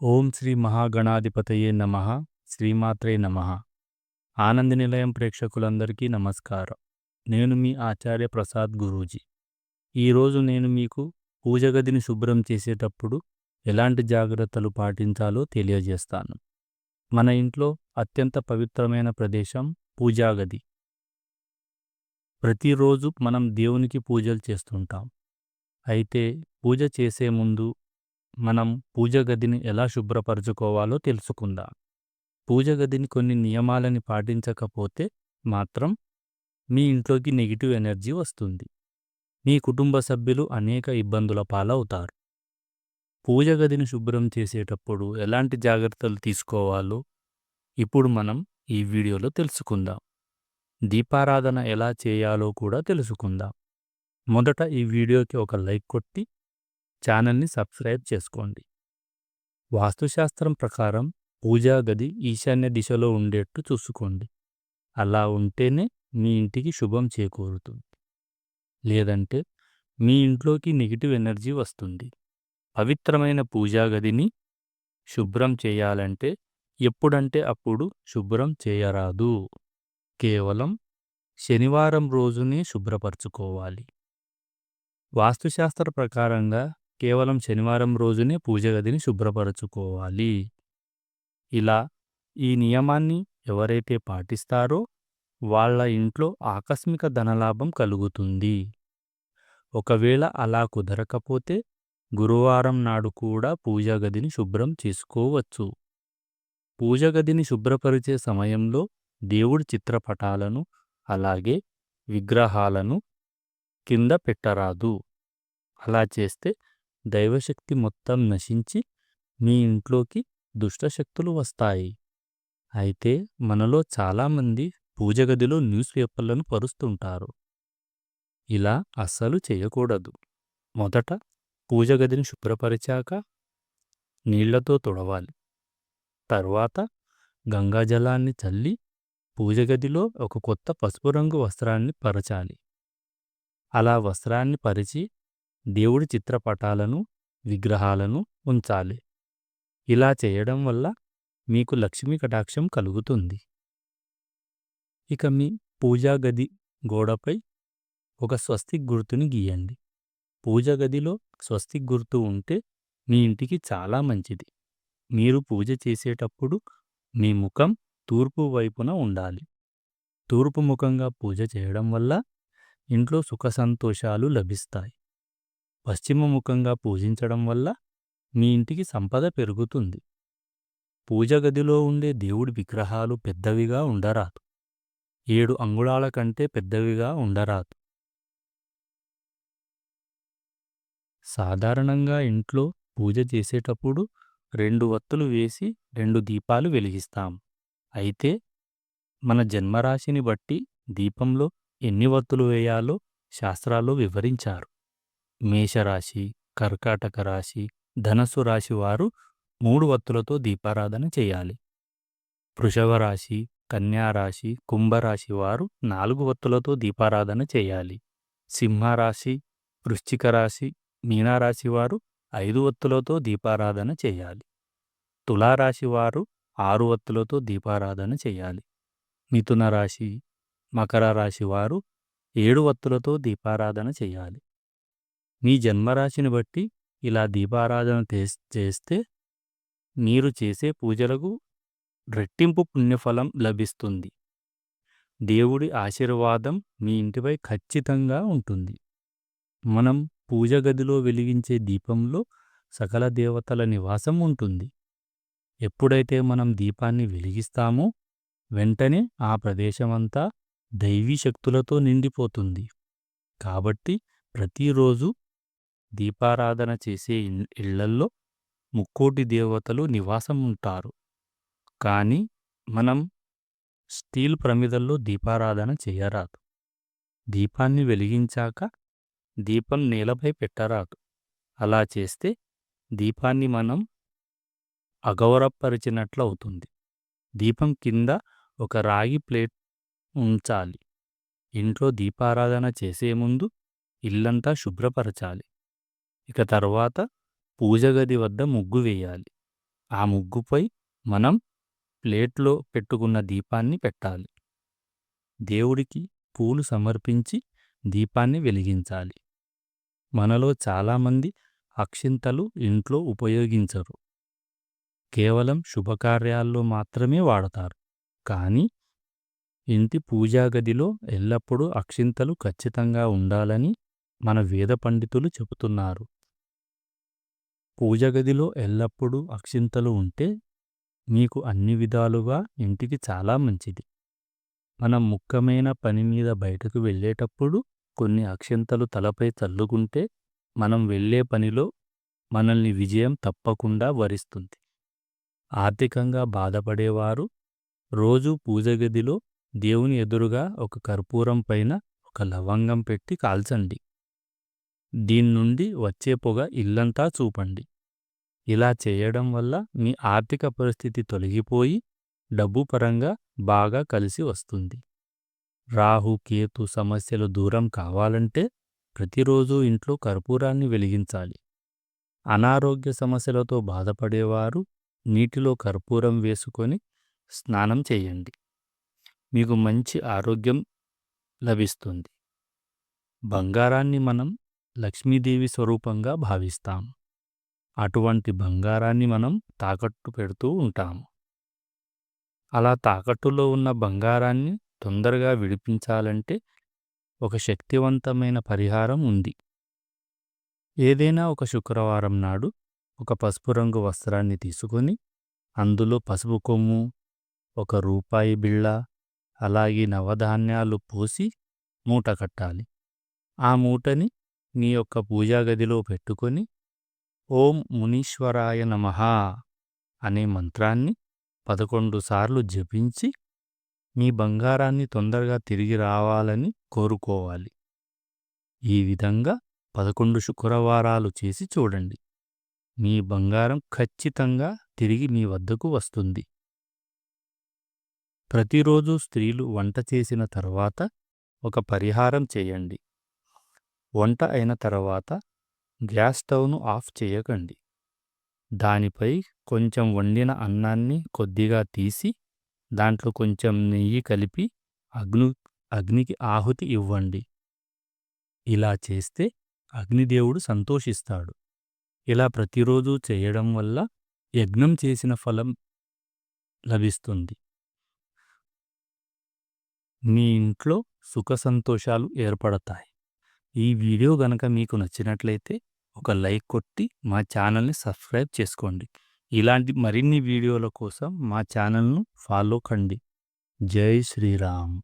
ఓం శ్రీ మహాగణాధిపతయే నమ శ్రీమాత్రే నమ. ఆనంద నిలయం ప్రేక్షకులందరికీ నమస్కారం. నేను మీ ఆచార్య ప్రసాద్ గురూజీ. ఈరోజు నేను మీకు పూజ గదిని శుభ్రం చేసేటప్పుడు ఎలాంటి జాగ్రత్తలు పాటించాలో తెలియజేస్తాను. మన ఇంట్లో అత్యంత పవిత్రమైన ప్రదేశం పూజాగది ప్రతిరోజు మనం దేవునికి పూజలు చేస్తుంటాం. అయితే పూజ చేసే ముందు మనం పూజ గదిని ఎలా శుభ్రపరచుకోవాలో తెలుసుకుందాం. పూజ గదిని కొన్ని నియమాలని పాటించకపోతే మాత్రం మీ ఇంట్లోకి నెగిటివ్ ఎనర్జీ వస్తుంది. మీ కుటుంబ సభ్యులు అనేక ఇబ్బందుల పాలవుతారు. పూజ గదిని శుభ్రం చేసేటప్పుడు ఎలాంటి జాగ్రత్తలు తీసుకోవాలో ఇప్పుడు మనం ఈ వీడియోలో తెలుసుకుందాం. దీపారాధన ఎలా చేయాలో కూడా తెలుసుకుందాం. మొదట ఈ వీడియోకి ఒక లైక్ కొట్టి ఛానల్ని సబ్స్క్రైబ్ చేసుకోండి. వాస్తుశాస్త్రం ప్రకారం పూజా గది ఈశాన్య దిశలో ఉండేట్టు చూసుకోండి. అలా ఉంటేనే మీ ఇంటికి శుభం చేకూరుతుంది. లేదంటే మీ ఇంట్లోకి నెగిటివ్ ఎనర్జీ వస్తుంది. పవిత్రమైన పూజా గదిని శుభ్రం చేయాలంటే ఎప్పుడంటే అప్పుడు శుభ్రం చేయరాదు. కేవలం శనివారం రోజునే శుభ్రపరచుకోవాలి. వాస్తుశాస్త్ర ప్రకారంగా కేవలం శనివారం రోజునే పూజ గదిని శుభ్రపరచుకోవాలి. ఇలా ఈ నియమాన్ని ఎవరైతే పాటిస్తారో వాళ్ళ ఇంట్లో ఆకస్మిక ధనలాభం కలుగుతుంది. ఒకవేళ అలా కుదరకపోతే గురువారం నాడు కూడా పూజా గదిని శుభ్రం చేసుకోవచ్చు. పూజ గదిని శుభ్రపరిచే సమయంలో దేవుడి చిత్రపటాలను అలాగే విగ్రహాలను కింద పెట్టరాదు. అలా చేస్తే దైవశక్తి మొత్తం నశించి మీ ఇంట్లోకి దుష్టశక్తులు వస్తాయి. అయితే మనలో చాలామంది పూజగదిలో న్యూస్ పేపర్లను పరుస్తుంటారు. ఇలా అస్సలు చేయకూడదు. మొదట పూజగదిని శుభ్రపరిచాక నీళ్ళతో తుడవాలి. తర్వాత గంగాజలాన్ని చల్లి పూజగదిలో ఒక కొత్త పసుపు రంగు వస్త్రాన్ని పరచాలి. అలా వస్త్రాన్ని పరిచి దేవుడి చిత్రపటాలను విగ్రహాలను ఉంచాలి. ఇలా చేయడం వల్ల మీకు లక్ష్మీ కటాక్షం కలుగుతుంది. ఇక మీ పూజా గది గోడపై ఒక స్వస్తిక్ గుర్తుని గీయండి. పూజ గదిలో స్వస్తిక్ గుర్తు ఉంటే మీ ఇంటికి చాలా మంచిది. మీరు పూజ చేసేటప్పుడు మీ ముఖం తూర్పు వైపున ఉండాలి. తూర్పు ముఖంగా పూజ చేయడం వల్ల ఇంట్లో సుఖ సంతోషాలు లభిస్తాయి. పశ్చిమముఖంగా పూజించడం వల్ల మీ ఇంటికి సంపద పెరుగుతుంది. పూజ గదిలో ఉండే దేవుడి విగ్రహాలు పెద్దవిగా ఉండరాదు. ఏడు అంగుళాల కంటే పెద్దవిగా ఉండరాదు. సాధారణంగా ఇంట్లో పూజ చేసేటప్పుడు రెండు వత్తులు వేసి రెండు దీపాలు వెలిగిస్తాం. అయితే మన జన్మరాశిని బట్టి దీపంలో ఎన్ని వత్తులు వేయాలో శాస్త్రాల్లో వివరించారు. మేషరాశి కర్కాటక రాశి ధనస్సు రాశి వారు మూడు వత్తులతో దీపారాధన చేయాలి. వృషభరాశి కన్యారాశి కుంభరాశి వారు నాలుగు వత్తులతో దీపారాధన చేయాలి. సింహరాశి వృశ్చిక రాశి మీనారాశి వారు ఐదు వత్తులతో దీపారాధన చేయాలి. తులారాశి వారు ఆరు వత్తులతో దీపారాధన చేయాలి. మిథున రాశి మకర రాశి వారు ఏడు వత్తులతో దీపారాధన చేయాలి. మీ జన్మరాశిని బట్టి ఇలా దీపారాధన చేస్తే మీరు చేసే పూజలకు రెట్టింపు పుణ్యఫలం లభిస్తుంది. దేవుడి ఆశీర్వాదం మీ ఇంటిపై ఖచ్చితంగా ఉంటుంది. మనం పూజ గదిలో వెలిగించే దీపంలో సకల దేవతల నివాసం ఉంటుంది. ఎప్పుడైతే మనం దీపాన్ని వెలిగిస్తామో వెంటనే ఆ ప్రదేశమంతా దైవీ శక్తులతో నిండిపోతుంది. కాబట్టి ప్రతిరోజు దీపారాధన చేసే ఇళ్ళల్లో ముక్కోటి దేవతలు నివాసం ఉంటారు. కానీ మనం స్టీల్ ప్రమిదల్లో దీపారాధన చేయరాదు. దీపాన్ని వెలిగించాక దీపం నేలపై పెట్టరాదు. అలా చేస్తే దీపాన్ని మనం అగౌరవపరిచినట్లు అవుతుంది. దీపం కింద ఒక రాగి ప్లేట్ ఉంచాలి. ఇంట్లో దీపారాధన చేసే ముందు ఇల్లంతా శుభ్రపరచాలి. ఇక తర్వాత పూజ గది వద్ద ముగ్గు వేయాలి. ఆ ముగ్గుపై మనం ప్లేట్లో పెట్టుకున్న దీపాన్ని పెట్టాలి. దేవుడికి పూలు సమర్పించి దీపాన్ని వెలిగించాలి. మనలో చాలామంది అక్షింతలు ఇంట్లో ఉపయోగించరు. కేవలం శుభకార్యాల్లో మాత్రమే వాడతారు. కానీ ఇంటి పూజాగదిలో ఎల్లప్పుడూ అక్షింతలు ఖచ్చితంగా ఉండాలని మన వేద పండితులు చెబుతున్నారు. పూజ గదిలో ఎల్లప్పుడూ అక్షింతలు ఉంటే మీకు అన్ని విధాలుగా ఇంటికి చాలా మంచిది. మనం ముఖ్యమైన పని మీద బయటకు వెళ్ళేటప్పుడు కొన్ని అక్షింతలు తలపై చల్లుకుంటే మనం వెళ్ళే పనిలో మనల్ని విజయం తప్పకుండా వరిస్తుంది. ఆర్థికంగా బాధపడేవారు రోజూ పూజ గదిలో దేవుని ఎదురుగా ఒక కర్పూరం పైన ఒక లవంగం పెట్టి కాల్చండి. దీన్నుండి వచ్చే పొగ ఇల్లంతా చూపండి. ఇలా చేయడం వల్ల మీ ఆర్థిక పరిస్థితి తొలగిపోయి డబ్బు పరంగా బాగా కలిసి వస్తుంది. రాహు కేతు సమస్యలు దూరం కావాలంటే ప్రతిరోజు ఇంట్లో కర్పూరాన్ని వెలిగించాలి. అనారోగ్య సమస్యలతో బాధపడేవారు నీటిలో కర్పూరం వేసుకొని స్నానం చేయండి. మీకు మంచి ఆరోగ్యం లభిస్తుంది. బంగారాన్ని మనం లక్ష్మీదేవి స్వరూపంగా భావిస్తాం. అటువంటి బంగారాన్ని మనం తాకట్టు పెడుతూ ఉంటాము అలా తాకట్టులో ఉన్న బంగారాన్ని తొందరగా విడిపించాలంటే ఒక శక్తివంతమైన పరిహారం ఉంది. ఏదైనా ఒక శుక్రవారం నాడు ఒక పసుపు రంగు వస్త్రాన్ని తీసుకొని అందులో పసుపు కొమ్ము ఒక రూపాయి బిళ్ళ అలాగే నవధాన్యాలు పోసి మూట కట్టాలి. ఆ మూటని నీ యొక్క పూజాగదిలో పెట్టుకొని ఓం మునీశ్వరాయ నమః అనే మంత్రాన్ని పదకొండు సార్లు జపించి మీ బంగారాన్ని తొందరగా తిరిగి రావాలని కోరుకోవాలి. ఈ విధంగా పదకొండు శుక్రవారాలు చేసి చూడండి. మీ బంగారం ఖచ్చితంగా తిరిగి మీ వద్దకు వస్తుంది. ప్రతిరోజు స్త్రీలు వంట చేసిన తర్వాత ఒక పరిహారం చేయండి. వంట అయిన తర్వాత గ్యాస్ స్టవ్ను ఆఫ్ చేయకండి. దానిపై కొంచెం వండిన అన్నాన్ని కొద్దిగా తీసి దాంట్లో కొంచెం నెయ్యి కలిపి అగ్ని అగ్నికి ఆహుతి ఇవ్వండి. ఇలా చేస్తే అగ్నిదేవుడు సంతోషిస్తాడు. ఇలా ప్రతిరోజు చేయడం వల్ల యజ్ఞం చేసిన ఫలం లభిస్తుంది. మీ ఇంట్లో సుఖ సంతోషాలు ఏర్పడతాయి. ఈ వీడియో గనక మీకు నచ్చినట్లయితే ఒక లైక్ కొట్టి మా ఛానల్ని సబ్స్క్రైబ్ చేసుకోండి. ఇలాంటి మరిన్ని వీడియోల కోసం మా ఛానల్ను ఫాలో కండి. జై శ్రీరామ్.